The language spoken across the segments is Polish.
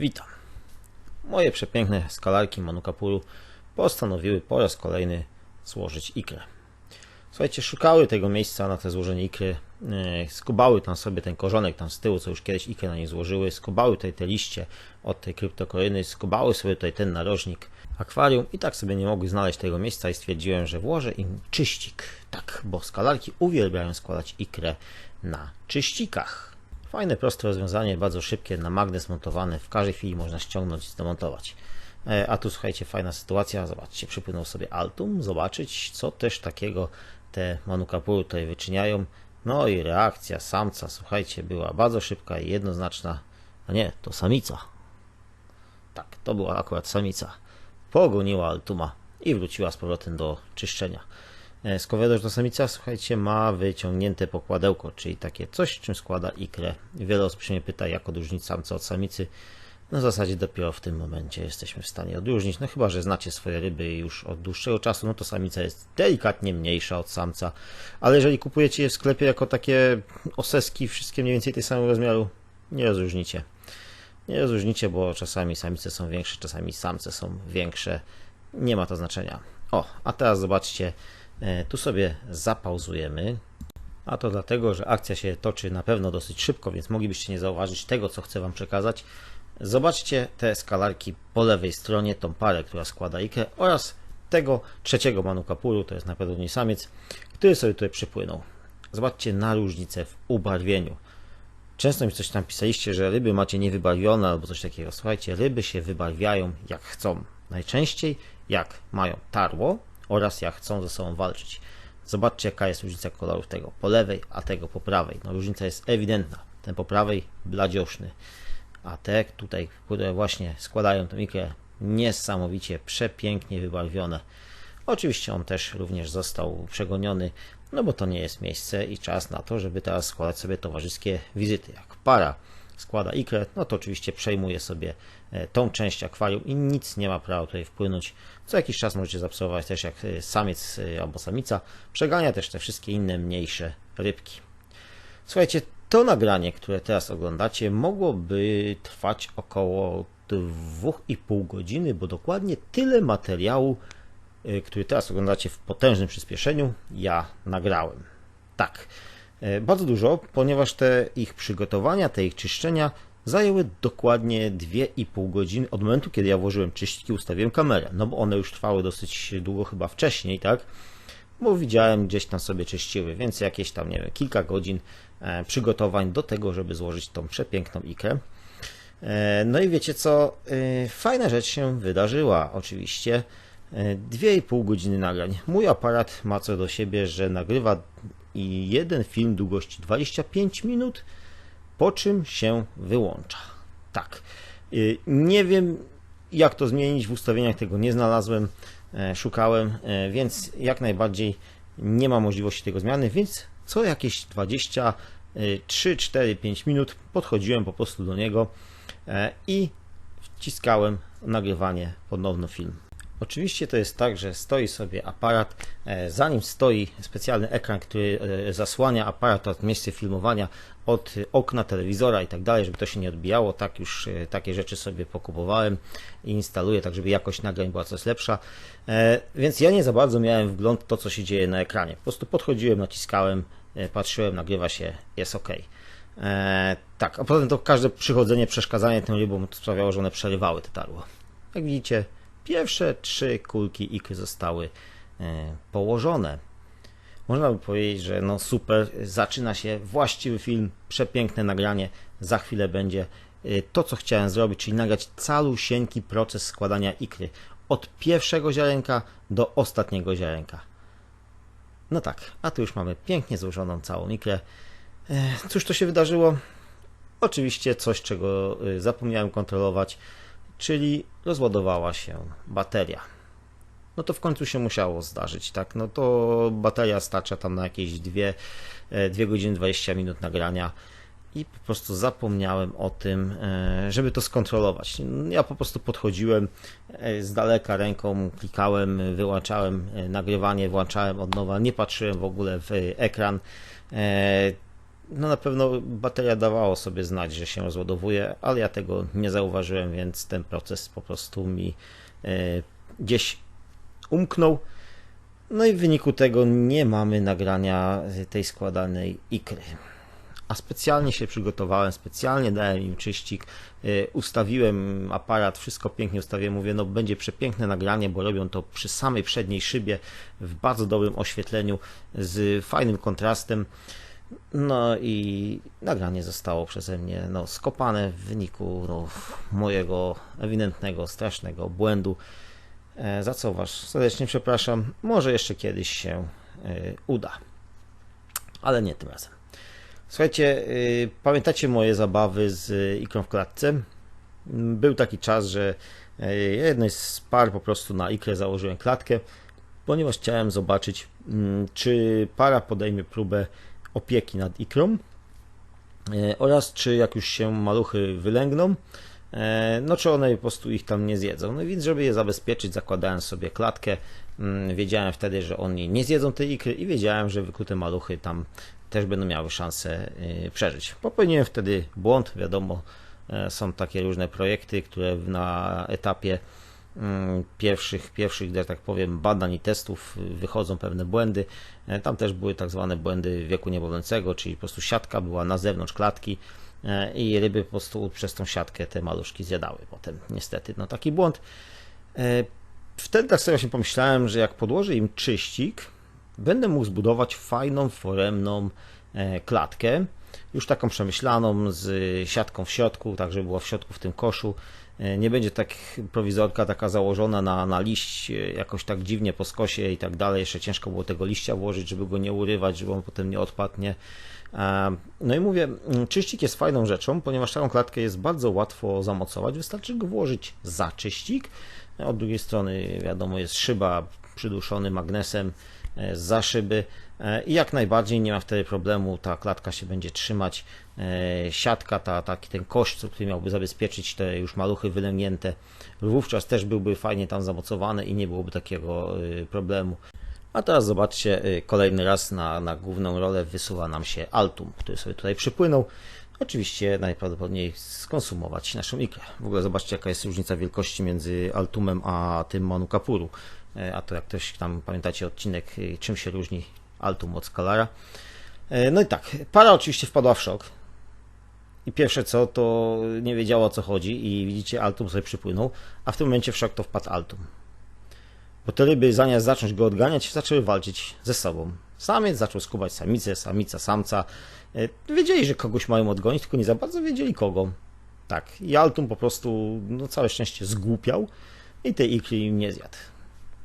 Witam. Moje przepiękne skalarki Manukapuru postanowiły po raz kolejny złożyć ikrę. Słuchajcie, szukały tego miejsca na te złożenie ikry, e, skubały tam sobie ten korzonek tam z tyłu, co już kiedyś ikrę na nie złożyły, skubały tutaj te liście od tej kryptokoryny, skubały sobie tutaj ten narożnik akwarium i tak sobie nie mogły znaleźć tego miejsca i stwierdziłem, że włożę im czyścik. Tak, bo skalarki uwielbiają składać ikrę na czyścikach. Fajne, proste rozwiązanie, bardzo szybkie, na magnes montowane, w każdej chwili można ściągnąć i zdemontować. E, A tu słuchajcie, fajna sytuacja, zobaczcie, przypłynął sobie Altum, zobaczyć co też takiego te manukapury tutaj wyczyniają. No i reakcja samca, słuchajcie, była bardzo szybka i jednoznaczna. A nie, to samica. Tak, to była akurat samica. Pogoniła Altuma i wróciła z powrotem do czyszczenia. E, Skowrodoż do samica, słuchajcie, ma wyciągnięte pokładełko, czyli takie coś, czym składa ikrę. Wiele osób się mnie pyta, jak odróżnić samca od samicy. No w zasadzie dopiero w tym momencie jesteśmy w stanie odróżnić. No chyba, że znacie swoje ryby już od dłuższego czasu, no to samica jest delikatnie mniejsza od samca. Ale jeżeli kupujecie je w sklepie jako takie oseski, wszystkie mniej więcej tej samego rozmiaru, nie rozróżnicie. Nie rozróżnicie, bo czasami samice są większe, czasami samce są większe. Nie ma to znaczenia. O, a teraz zobaczcie, e, tu sobie zapauzujemy. A to dlatego, że akcja się toczy na pewno dosyć szybko, więc moglibyście nie zauważyć tego, co chcę Wam przekazać. Zobaczcie te skalarki po lewej stronie, tą parę, która składa ikrę oraz tego trzeciego manukapuru, to jest na pewno nie samiec, który sobie tutaj przypłynął. Zobaczcie na różnicę w ubarwieniu. Często mi coś tam pisaliście, że ryby macie niewybarwione albo coś takiego. Słuchajcie, ryby się wybarwiają jak chcą. Najczęściej jak mają tarło oraz jak chcą ze sobą walczyć. Zobaczcie jaka jest różnica kolorów tego po lewej, a tego po prawej. No różnica jest ewidentna. Ten po prawej bladzioszny, a te tutaj, które właśnie składają tą ikrę, niesamowicie przepięknie wybarwione. Oczywiście on też również został przegoniony, no bo to nie jest miejsce i czas na to, żeby teraz składać sobie towarzyskie wizyty. Jak para składa ikrę, no to oczywiście przejmuje sobie e, tą część akwarium i nic nie ma prawa tutaj wpłynąć. Co jakiś czas możecie zaobserwować też jak e, samiec e, albo samica przegania też te wszystkie inne mniejsze rybki. Słuchajcie, to nagranie, które teraz oglądacie, mogłoby trwać około 2,5 godziny, bo dokładnie tyle materiału, który teraz oglądacie w potężnym przyspieszeniu, ja nagrałem. Tak, bardzo dużo, ponieważ te ich przygotowania, te ich czyszczenia zajęły dokładnie 2,5 godziny od momentu, kiedy ja włożyłem czyściki, ustawiłem kamerę. No bo one już trwały dosyć długo chyba wcześniej, tak? bo widziałem gdzieś tam sobie czyściły, więc jakieś tam, nie wiem, kilka godzin e, przygotowań do tego, żeby złożyć tą przepiękną ikrę. E, No i wiecie co, e, fajna rzecz się wydarzyła oczywiście. E, Dwie i pół godziny nagrań. Mój aparat ma co do siebie, że nagrywa i jeden film długości 25 minut, po czym się wyłącza. Tak. Y, Nie wiem, jak to zmienić w ustawieniach, tego nie znalazłem, e, szukałem, e, więc jak najbardziej nie ma możliwości tego zmiany, więc co jakieś 23, 4, 5 minut podchodziłem po prostu do niego e, i wciskałem nagrywanie ponowno film. Oczywiście to jest tak, że stoi sobie aparat, e, za nim stoi specjalny ekran, który e, zasłania aparat od miejsca filmowania od okna telewizora i tak dalej, żeby to się nie odbijało. Tak już e, takie rzeczy sobie pokupowałem i instaluję, tak żeby jakość nagrań była coraz lepsza. Więc ja nie za bardzo miałem wgląd w to, co się dzieje na ekranie. Po prostu podchodziłem, naciskałem, patrzyłem, nagrywa się, jest ok. Tak, a potem to każde przychodzenie, przeszkadzanie tym rybom sprawiało, że one przerywały te tarło. Jak widzicie, pierwsze trzy kulki ikry zostały e, położone. Można by powiedzieć, że no super, zaczyna się właściwy film, przepiękne nagranie, za chwilę będzie e, to, co chciałem zrobić, czyli nagrać calusieńki proces składania ikry. Od pierwszego ziarenka do ostatniego ziarenka. No tak, a tu już mamy pięknie złożoną całą ikrę. E, Cóż to się wydarzyło? Oczywiście coś, czego zapomniałem kontrolować, czyli rozładowała się bateria. No to w końcu się musiało zdarzyć, tak? No to bateria starcza tam na jakieś 2, 2 godziny 20 minut nagrania i po prostu zapomniałem o tym, e, żeby to skontrolować. Ja po prostu podchodziłem e, z daleka ręką, klikałem, wyłączałem e, nagrywanie, włączałem od nowa, nie patrzyłem w ogóle w ekran. No na pewno bateria dawała sobie znać, że się rozładowuje, ale ja tego nie zauważyłem, więc ten proces po prostu mi gdzieś umknął. No i w wyniku tego nie mamy nagrania tej składanej ikry. A specjalnie się przygotowałem, specjalnie dałem im czyścik, y, ustawiłem aparat, wszystko pięknie ustawiłem, mówię, no będzie przepiękne nagranie, bo robią to przy samej przedniej szybie, w bardzo dobrym oświetleniu, z fajnym kontrastem. No i nagranie zostało przeze mnie no, skopane w wyniku no, mojego ewidentnego, strasznego błędu. E, za co Was serdecznie przepraszam. Może jeszcze kiedyś się e, uda, ale nie tym razem. Słuchajcie, e, pamiętacie moje zabawy z ikrą w klatce? Był taki czas, że jednej z par po prostu na ikrę założyłem klatkę, ponieważ chciałem zobaczyć, mm, czy para podejmie próbę opieki nad ikrą oraz czy jak już się maluchy wylęgną, E, no czy one po prostu ich tam nie zjedzą. No więc, żeby je zabezpieczyć, zakładałem sobie klatkę. Mm, wiedziałem wtedy, że oni nie zjedzą tej ikry i wiedziałem, że wykute maluchy tam też będą miały szansę y, przeżyć. Popełniłem wtedy błąd, wiadomo, e, są takie różne projekty, które na etapie pierwszych, pierwszych, że tak powiem, badań i testów wychodzą pewne błędy. E, tam też były tak zwane błędy wieku niemowlęcego, czyli po prostu siatka była na zewnątrz klatki, E, i ryby po prostu przez tą siatkę te maluszki zjadały. Potem niestety, no taki błąd. E, wtedy tak sobie właśnie pomyślałem, że jak podłożę im czyścik, będę mógł zbudować fajną, foremną klatkę, już taką przemyślaną, z siatką w środku, tak żeby była w środku w tym koszu. Nie będzie tak prowizorka taka założona na, na liść, jakoś tak dziwnie po skosie i tak dalej. Jeszcze ciężko było tego liścia włożyć, żeby go nie urywać, żeby on potem nie odpadnie. No i mówię, mm, czyścik jest fajną rzeczą, ponieważ taką klatkę jest bardzo łatwo zamocować. Wystarczy go włożyć za czyścik. Od drugiej strony, wiadomo, jest szyba przyduszony magnesem e, za szyby e, i jak najbardziej nie ma wtedy problemu, ta klatka się będzie trzymać. E, siatka, ta, taki ten kość, który miałby zabezpieczyć te już maluchy wylęgnięte, wówczas też byłby fajnie tam zamocowany i nie byłoby takiego problemu. A teraz zobaczcie, kolejny raz na, na główną rolę wysuwa nam się Altum, który sobie tutaj przypłynął. Oczywiście najprawdopodobniej skonsumować naszą ikrę. W ogóle zobaczcie, jaka jest różnica wielkości między Altumem a tym Manukapuru. A to jak ktoś tam pamiętacie odcinek, czym się różni Altum od Scalara. No i tak, para oczywiście wpadła w szok. I pierwsze co, to nie wiedziała o co chodzi i widzicie, Altum sobie przypłynął, a w tym momencie w szok to wpadł Altum. Bo te ryby zamiast zacząć go odganiać, zaczęły walczyć ze sobą. Samiec zaczął skubać samicę, samica samca. E, wiedzieli, że kogoś mają odgonić, tylko nie za bardzo wiedzieli kogo. Tak, i Altum po prostu, no całe szczęście, zgłupiał i tej ikry im nie zjadł.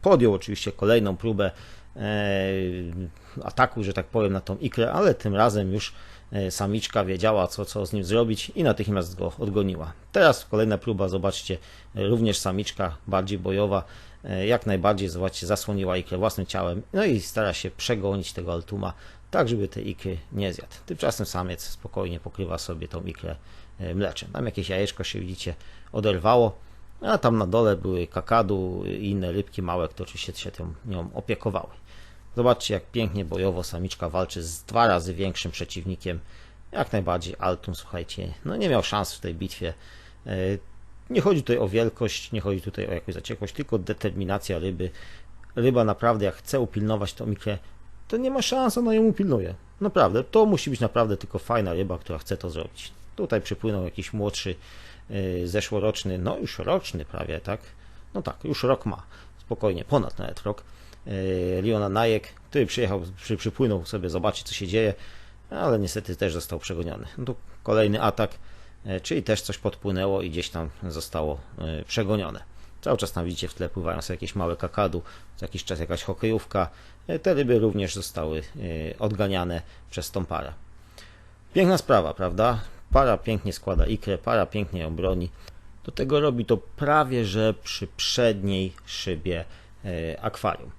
Podjął oczywiście kolejną próbę e, ataku, że tak powiem, na tą ikrę, ale tym razem już e, samiczka wiedziała, co, co z nim zrobić i natychmiast go odgoniła. Teraz kolejna próba, zobaczcie, również samiczka, bardziej bojowa, E, jak najbardziej, zobaczcie, zasłoniła ikrę własnym ciałem, no i stara się przegonić tego altuma, tak żeby te ikry nie zjadł. Tymczasem samiec spokojnie pokrywa sobie tą ikrę e, mleczem. Tam jakieś jajeczko się, widzicie, oderwało, a tam na dole były kakadu i inne rybki małe, które oczywiście się tą, nią opiekowały. Zobaczcie, jak pięknie bojowo samiczka walczy z dwa razy większym przeciwnikiem. Jak najbardziej Altum, słuchajcie, no nie miał szans w tej bitwie. E, nie chodzi tutaj o wielkość, nie chodzi tutaj o jakąś zaciekłość, tylko determinacja ryby. Ryba naprawdę, jak chce upilnować tą mikrę, to nie ma szans, ona ją upilnuje. Naprawdę, to musi być naprawdę tylko fajna ryba, która chce to zrobić. Tutaj przypłynął jakiś młodszy, yy, zeszłoroczny, no już roczny prawie, tak? No tak, już rok ma, spokojnie, ponad nawet rok. Yy, Liona Najek, który przyjechał, przy, przypłynął sobie zobaczyć, co się dzieje, ale niestety też został przegoniony. No tu kolejny atak E, czyli też coś podpłynęło i gdzieś tam zostało e, przegonione. Cały czas tam widzicie w tle pływają sobie jakieś małe kakadu, co jakiś czas jakaś hokejówka. E, te ryby również zostały odganiane przez tą parę. Piękna sprawa, prawda? Para pięknie składa ikrę, para pięknie ją broni. Do tego robi to prawie że przy przedniej szybie akwarium.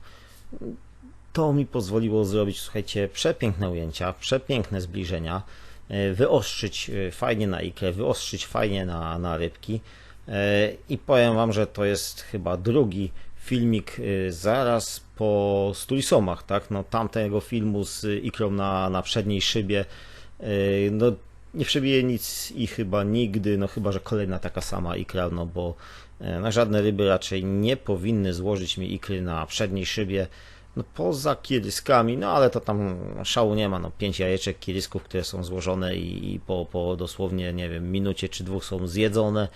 To mi pozwoliło zrobić, słuchajcie, przepiękne ujęcia, przepiękne zbliżenia. E, wyostrzyć e, fajnie na ikrę, wyostrzyć fajnie na, na rybki. E, I powiem Wam, że to jest chyba drugi filmik zaraz po Stulisomach, tak? No tamtego filmu z ikrą na, na przedniej szybie No, nie przebije nic i chyba nigdy, no chyba, że kolejna taka sama ikra, no bo no, żadne ryby raczej nie powinny złożyć mi ikry na przedniej szybie, no poza kiryskami, no ale to tam szału nie ma, no pięć jajeczek kirysków, które są złożone i, i po, po dosłownie, nie wiem, minucie czy dwóch są zjedzone,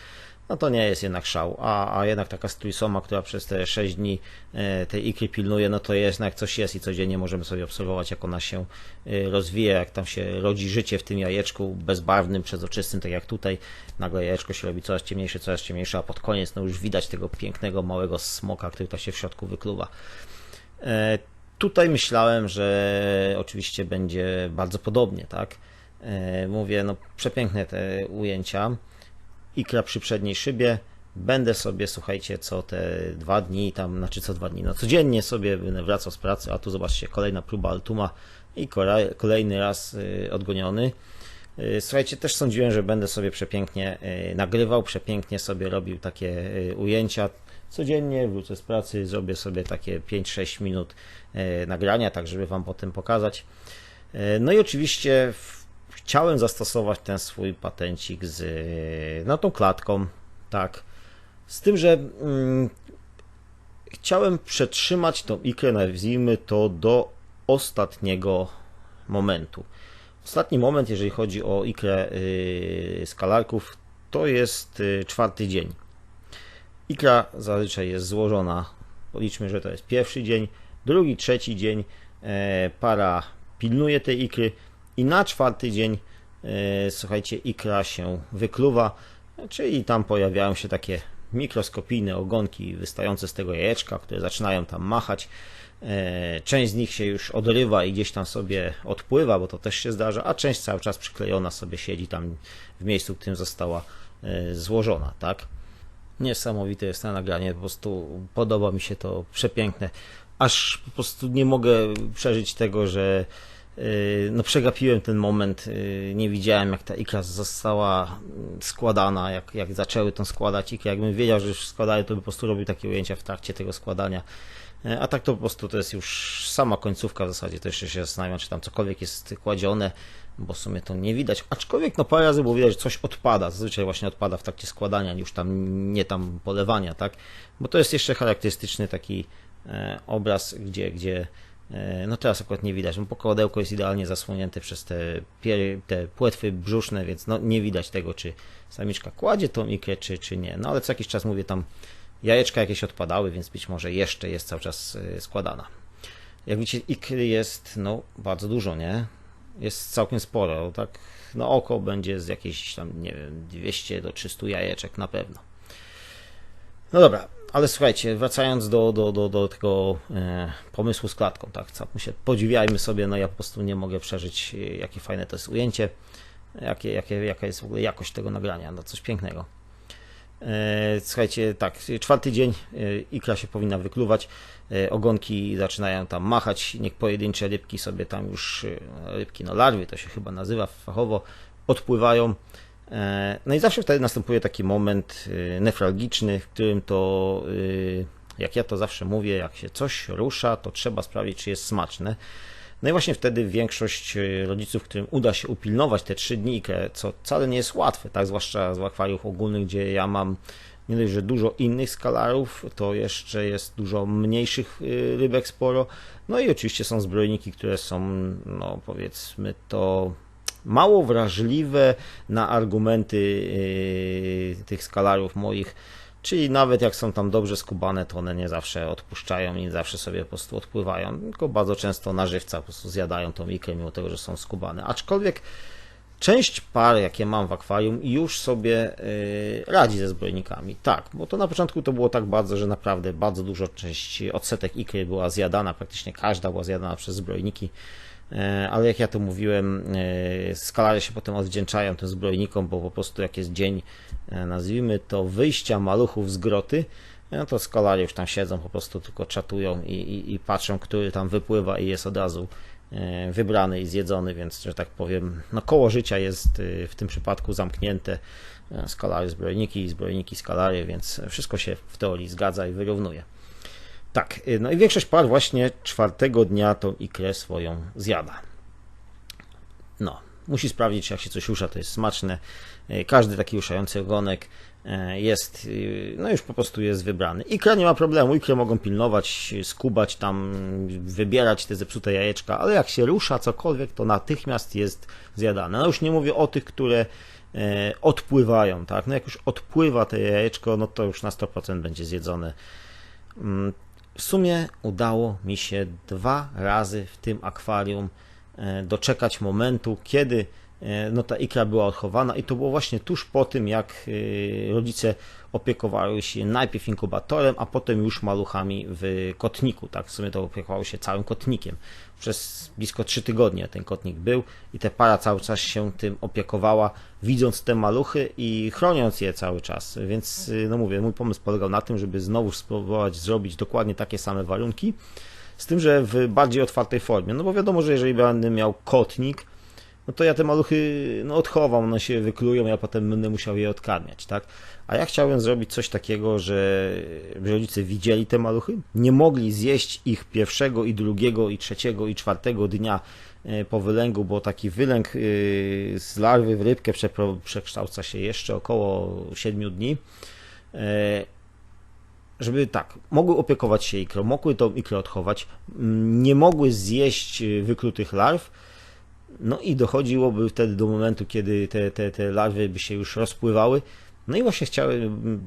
no to nie jest jednak szał, a, a jednak taka strójsoma, która przez te 6 dni e, tej ikry pilnuje, no to jest, no jak coś jest i codziennie możemy sobie obserwować, jak ona się e, rozwija, jak tam się rodzi życie w tym jajeczku bezbarwnym, przezroczystym, tak jak tutaj, nagle jajeczko się robi coraz ciemniejsze, coraz ciemniejsze, a pod koniec no już widać tego pięknego, małego smoka, który to się w środku wykluwa. E, tutaj myślałem, że oczywiście będzie bardzo podobnie, tak? Mówię, no przepiękne te ujęcia ikra przy przedniej szybie. Będę sobie, słuchajcie, co te dwa dni, tam, znaczy co dwa dni, no codziennie sobie będę wracał z pracy, a tu zobaczcie, kolejna próba Altuma i kolejny raz y, odgoniony. Y, słuchajcie, też sądziłem, że będę sobie przepięknie y, nagrywał, przepięknie sobie robił takie ujęcia. Codziennie wrócę z pracy, zrobię sobie takie 5-6 minut nagrania, tak żeby Wam potem pokazać. No i oczywiście chciałem zastosować ten swój patencik z no, tą klatką, tak. Z tym, że mm, chciałem przetrzymać tą ikrę, nazwijmy to, do ostatniego momentu. Ostatni moment, jeżeli chodzi o ikrę yy, skalarków, to jest yy, czwarty dzień. Ikra zazwyczaj jest złożona, policzmy, że to jest pierwszy dzień, drugi, trzeci dzień, para pilnuje tej ikry, i na czwarty dzień, e, słuchajcie, ikra się wykluwa, czyli tam pojawiają się takie mikroskopijne ogonki wystające z tego jajeczka, które zaczynają tam machać. E, część z nich się już odrywa i gdzieś tam sobie odpływa, bo to też się zdarza, a część cały czas przyklejona sobie siedzi tam w miejscu, w którym została e, złożona, tak? Niesamowite jest to nagranie, po prostu podoba mi się to przepiękne. Aż po prostu nie mogę przeżyć tego, że no przegapiłem ten moment, yy, nie widziałem jak ta ikra została składana, jak, jak zaczęły tą składać ikrę, jakbym wiedział, że już składają, to by po prostu robił takie ujęcia w trakcie tego składania. Yy, a tak to po prostu to jest już sama końcówka w zasadzie, to jeszcze się zastanawiam, czy tam cokolwiek jest kładzione, bo w sumie to nie widać. Aczkolwiek no parę razy było widać, że coś odpada, zazwyczaj właśnie odpada w trakcie składania, już tam nie tam polewania, tak? Bo to jest jeszcze charakterystyczny taki obraz, gdzie, gdzie E, no teraz akurat nie widać, bo pokoładełko jest idealnie zasłonięte przez te, te płetwy brzuszne, więc no nie widać tego, czy samiczka kładzie tą ikrę, czy, czy nie. No ale co jakiś czas mówię tam, jajeczka jakieś odpadały, więc być może jeszcze jest cały czas e, składana. Jak widzicie, ikry jest no bardzo dużo, nie? Jest całkiem sporo, tak na oko będzie z jakieś tam, nie wiem, 200 do 300 jajeczek na pewno. No dobra, ale słuchajcie, wracając do, do, do, do tego e, pomysłu z klatką, tak, my się podziwiajmy sobie, no ja po prostu nie mogę przeżyć, e, jakie fajne to jest ujęcie, jakie, jakie, jaka jest w ogóle jakość tego nagrania, no coś pięknego. E, słuchajcie, tak, czwarty dzień e, ikra się powinna wykluwać, e, ogonki zaczynają tam machać, niech pojedyncze rybki sobie tam już, e, rybki, no larwy to się chyba nazywa fachowo, odpływają, no i zawsze wtedy następuje taki moment y, nefralgiczny, w którym to, y, jak ja to zawsze mówię, jak się coś rusza, to trzeba sprawdzić, czy jest smaczne. No i właśnie wtedy większość rodziców, którym uda się upilnować te trzy dni, co wcale nie jest łatwe, tak, zwłaszcza z akwariów ogólnych, gdzie ja mam nie dość, że dużo innych skalarów, to jeszcze jest dużo mniejszych rybek sporo. No i oczywiście są zbrojniki, które są, no powiedzmy to mało wrażliwe na argumenty yy, tych skalarów moich. Czyli nawet jak są tam dobrze skubane, to one nie zawsze odpuszczają i nie zawsze sobie po prostu odpływają, tylko bardzo często na żywca po prostu zjadają tą ikrę, mimo tego, że są skubane. Aczkolwiek część par, jakie mam w akwarium, już sobie yy, radzi ze zbrojnikami. Tak, bo to na początku to było tak bardzo, że naprawdę bardzo dużo część odsetek ikry była zjadana, praktycznie każda była zjadana przez zbrojniki. E, ale jak ja to mówiłem, e, skalary się potem odwdzięczają tym zbrojnikom, bo po prostu jak jest dzień, e, nazwijmy to, wyjścia maluchów z groty, no to skalary już tam siedzą, po prostu tylko czatują i, i, i patrzą, który tam wypływa i jest od razu wybrany i zjedzony, więc, że tak powiem, no koło życia jest w tym przypadku zamknięte. Skalary, zbrojniki, zbrojniki, skalary, więc wszystko się w teorii zgadza i wyrównuje. Tak, y, no i większość par właśnie czwartego dnia tą ikrę swoją zjada. No, Musi sprawdzić, jak się coś rusza, to jest smaczne. E, każdy taki ruszający ogonek e, jest, no już po prostu jest wybrany. Ikra nie ma problemu, ikrę mogą pilnować, skubać tam, wybierać te zepsute jajeczka, ale jak się rusza cokolwiek, to natychmiast jest zjadane. No już nie mówię o tych, które odpływają, tak? No jak już odpływa te jajeczko, no to już na 100% będzie zjedzone. W sumie udało mi się dwa razy w tym akwarium E, doczekać momentu, kiedy no, ta ikra była odchowana i to było właśnie tuż po tym, jak e, rodzice opiekowali się najpierw inkubatorem, a potem już maluchami w kotniku, tak, w sumie to opiekowało się całym kotnikiem. Przez blisko trzy tygodnie ten kotnik był i ta para cały czas się tym opiekowała, widząc te maluchy i chroniąc je cały czas, więc no mówię, mój pomysł polegał na tym, żeby znowu spróbować zrobić dokładnie takie same warunki, z tym, że w bardziej otwartej formie. No bo wiadomo, że jeżeli będę miał kotnik, no to ja te maluchy no, odchowam, one się wyklują, ja potem będę musiał je odkarmiać, tak? A ja chciałem zrobić coś takiego, że rodzice widzieli te maluchy, nie mogli zjeść ich pierwszego i drugiego i trzeciego i czwartego dnia e, po wylęgu, bo taki wylęk e, z larwy w rybkę przekształca się jeszcze około 7 dni e, żeby tak, mogły opiekować się ikrą, mogły tą ikrę odchować, nie mogły zjeść wyklutych larw, no i dochodziłoby wtedy do momentu, kiedy te, te, te larwy by się już rozpływały. No i właśnie chciałem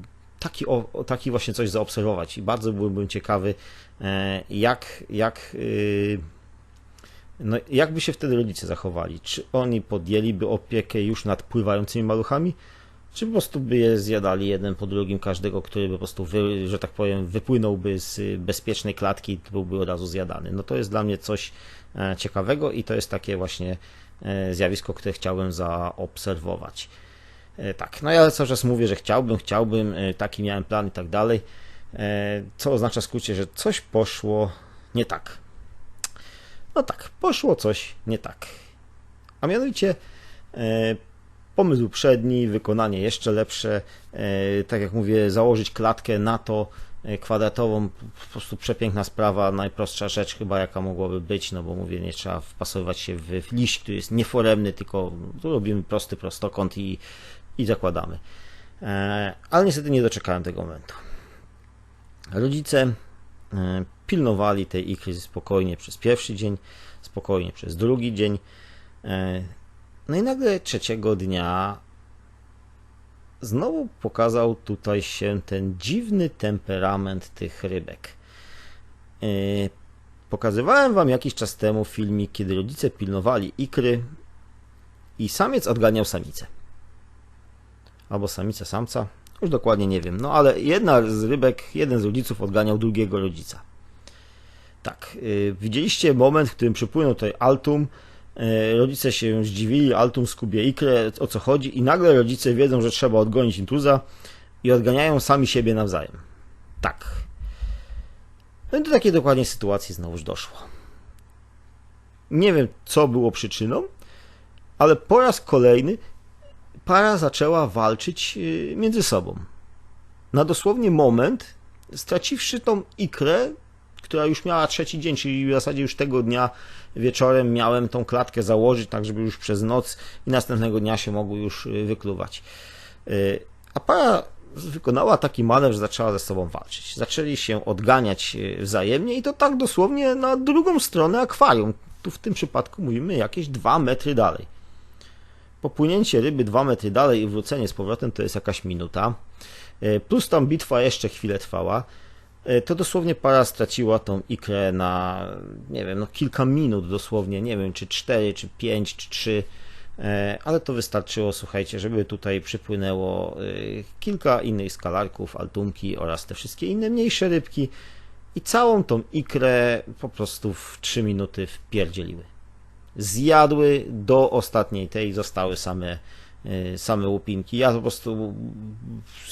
taki, o, taki właśnie coś zaobserwować i bardzo byłbym ciekawy, e, jak, jak, y, no, jak by się wtedy rodzice zachowali. Czy oni podjęliby opiekę już nad pływającymi maluchami, czy po prostu by je zjadali jeden po drugim, każdego, który by po prostu, wy, że tak powiem, wypłynąłby z bezpiecznej klatki i byłby od razu zjadany. No to jest dla mnie coś e, ciekawego i to jest takie właśnie e, zjawisko, które chciałbym zaobserwować. E, tak, no ja cały czas mówię, że chciałbym, chciałbym, taki miałem plan i tak dalej, co oznacza w skrócie, że coś poszło nie tak. No tak, poszło coś nie tak. A mianowicie pomysł przedni, wykonanie jeszcze lepsze, e, tak jak mówię, założyć klatkę na to e, kwadratową, po prostu przepiękna sprawa, najprostsza rzecz chyba jaka mogłaby być, no bo mówię, nie trzeba wpasowywać się w liść, który jest nieforemny, tylko tu robimy prosty prostokąt i, i zakładamy. E, ale niestety nie doczekałem tego momentu. Rodzice pilnowali tej ikry spokojnie przez pierwszy dzień, spokojnie przez drugi dzień. No i nagle trzeciego dnia znowu pokazał tutaj się ten dziwny temperament tych rybek. Yy, pokazywałem wam jakiś czas temu filmik, kiedy rodzice pilnowali ikry i samiec odganiał samicę. Albo samica samca, już dokładnie nie wiem. No ale jedna z rybek, jeden z rodziców odganiał drugiego rodzica. Tak, yy, widzieliście moment, w którym przypłynął tutaj Altum, E, rodzice się zdziwili, Altum skubie ikrę, o co chodzi i nagle rodzice wiedzą, że trzeba odgonić intruza i odganiają sami siebie nawzajem. Tak. No i do takiej dokładnie sytuacji znowuż doszło. Nie wiem, co było przyczyną, ale po raz kolejny para zaczęła walczyć e, między sobą. Na dosłownie moment, straciwszy tą ikrę, która już miała trzeci dzień, czyli w zasadzie już tego dnia wieczorem miałem tą klatkę założyć, tak żeby już przez noc i następnego dnia się mogły już y, wykluwać. Y, a para wykonała taki manewr, że zaczęła ze sobą walczyć. Zaczęli się odganiać y, wzajemnie i to tak dosłownie na drugą stronę akwarium. Tu w tym przypadku mówimy jakieś dwa metry dalej. Popłynięcie ryby dwa metry dalej i wrócenie z powrotem to jest jakaś minuta. Plus tam bitwa jeszcze chwilę trwała. E, to dosłownie para straciła tą ikrę na, nie wiem, no kilka minut dosłownie, nie wiem, czy 4, czy 5, czy 3, e, ale to wystarczyło, słuchajcie, żeby tutaj przypłynęło e, kilka innych skalarków, altumki oraz te wszystkie inne mniejsze rybki i całą tą ikrę po prostu w 3 minuty wpierdzieliły. Zjadły do ostatniej tej, zostały same same łupinki. Ja po prostu,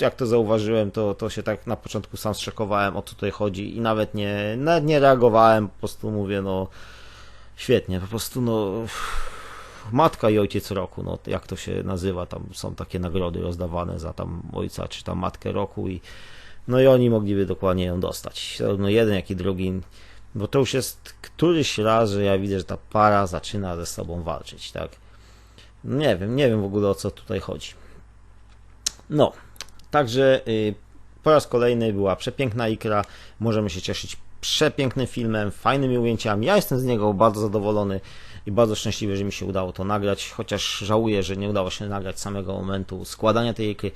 jak to zauważyłem, to, to się tak na początku sam zszokowałem, o co tutaj chodzi i nawet nie, nawet nie reagowałem, po prostu mówię, no świetnie, po prostu no matka i ojciec roku, no jak to się nazywa, tam są takie nagrody rozdawane za tam ojca czy tam matkę roku i no i oni mogliby dokładnie ją dostać. No jeden, jak i drugi, bo to już jest któryś raz, że ja widzę, że ta para zaczyna ze sobą walczyć, tak. Nie wiem, nie wiem w ogóle o co tutaj chodzi. No, także y, po raz kolejny była przepiękna ikra. Możemy się cieszyć przepięknym filmem, fajnymi ujęciami. Ja jestem z niego bardzo zadowolony i bardzo szczęśliwy, że mi się udało to nagrać, chociaż żałuję, że nie udało się nagrać samego momentu składania tej ikry.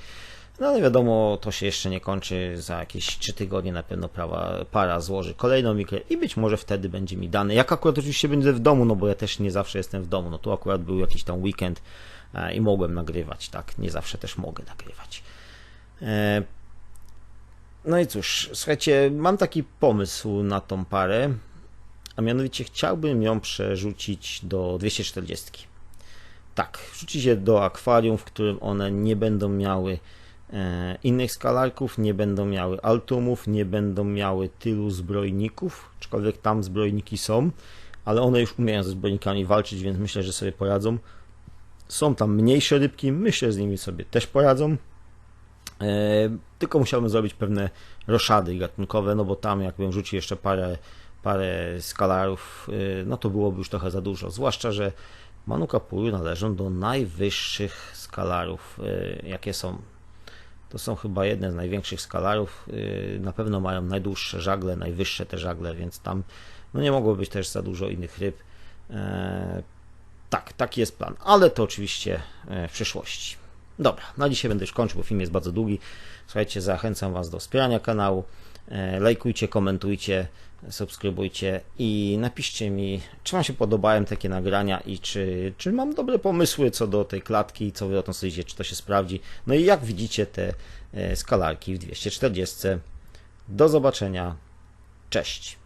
No ale wiadomo, to się jeszcze nie kończy. Za jakieś 3 tygodnie na pewno prawa, para złoży kolejną mikrę i być może wtedy będzie mi dane. Jak akurat oczywiście będę w domu, no bo ja też nie zawsze jestem w domu. No tu akurat był jakiś tam weekend e, i mogłem nagrywać, tak? Nie zawsze też mogę nagrywać. E, no i cóż, słuchajcie, mam taki pomysł na tą parę, a mianowicie chciałbym ją przerzucić do 240. Tak, wrzucić je do akwarium, w którym one nie będą miały innych skalarków, nie będą miały altumów, nie będą miały tylu zbrojników, aczkolwiek tam zbrojniki są, ale one już umieją ze zbrojnikami walczyć, więc myślę, że sobie poradzą. Są tam mniejsze rybki, myślę, że z nimi sobie też poradzą. E, tylko musiałbym zrobić pewne roszady gatunkowe, no bo tam jakbym rzucił jeszcze parę, parę skalarów, e, no to byłoby już trochę za dużo. Zwłaszcza, że Manuka Puru należą do najwyższych skalarów, e, jakie są. To są chyba jedne z największych skalarów. Na pewno mają najdłuższe żagle, najwyższe te żagle, więc tam no nie mogło być też za dużo innych ryb. Tak, taki jest plan, ale to oczywiście w przyszłości. Dobra, na dzisiaj będę już kończył, bo film jest bardzo długi. Słuchajcie, zachęcam Was do wspierania kanału. E, lajkujcie, komentujcie, subskrybujcie i napiszcie mi, czy Wam się podobają takie nagrania i czy, czy mam dobre pomysły co do tej klatki, co Wy o tym sądzicie, czy to się sprawdzi. No i jak widzicie te e, skalarki w 240. Do zobaczenia. Cześć.